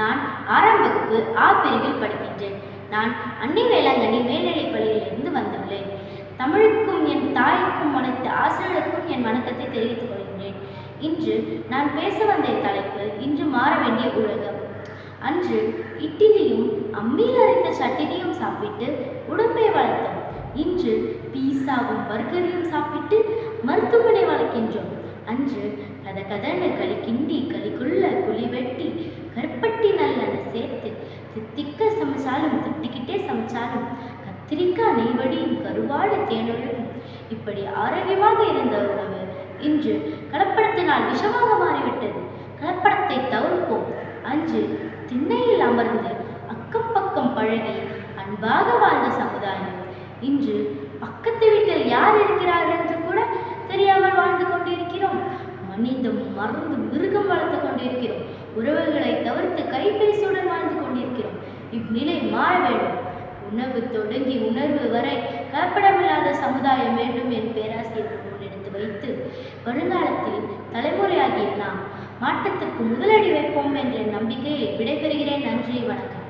நான் ஆறாம் வகுப்பு ஆ பிரிவில் படிக்கின்றேன். நான் அன்னை வேளாங்கண்ணி மேல்நிலைப் பள்ளியிலிருந்து வந்துள்ளேன். தமிழுக்கும் என் தாய்க்கும் அனைத்து ஆசிரியர்களுக்கும் என் வணக்கத்தை தெரிவித்துக் கொள்கின்றேன். இன்று நான் பேச வந்த தலைப்பு இன்று மாற வேண்டிய உலகம். அன்று இட்லியும் அம்மியில் அரைத்த சட்டினியும் சாப்பிட்டு உடம்பை வளர்த்தோம். இன்று பீஸாவும் பர்கரையும் சாப்பிட்டு மருத்துவமனை வளர்க்கின்றோம். அன்று கத கதன்னு களி கிண்டி களி தித்திக்க சமைச்சாலும் திட்டிக்கிட்டே சமைச்சாலும் கத்திரிக்காய் நெய்வடியும் கருவாடு தேனொழுகும். இப்படி ஆரோக்கியமாக இருந்த உணவு இன்று கலப்படத்தினால் விஷமாக மாறிவிட்டது. கலப்படத்தை தவிர்ப்போம். அன்று திண்ணையில் அமர்ந்து அக்கம் பக்கம் பழகி அன்பாக வாழ்ந்த சமுதாயம். இன்று பக்கத்து வீட்டில் யார் இருக்கிறார் என்று கூட தெரியாமல் வாழ்ந்து கொண்டிருக்கிறோம் மனிதம் மறந்து மிருகம் வளர்த்து கொண்டிருக்கிறோம். உறவுகளை தவிர்த்து கைபேசியுடன் வாழ்ந்து கொண்டிருக்கிறோம். இந்நிலை மாற வேண்டும். உணவு தொடங்கி உணர்வு வரை கலப்படமில்லாத சமுதாயம் வேண்டும் என் பேராசிரியர் முன்னெடுத்து வைத்து வருங்காலத்தில் தலைமுறையாகிய நாம் மாற்றத்திற்கு முதலடி வைப்போம் என்ற நம்பிக்கையில் விடைபெறுகிறேன். நன்றி வணக்கம்.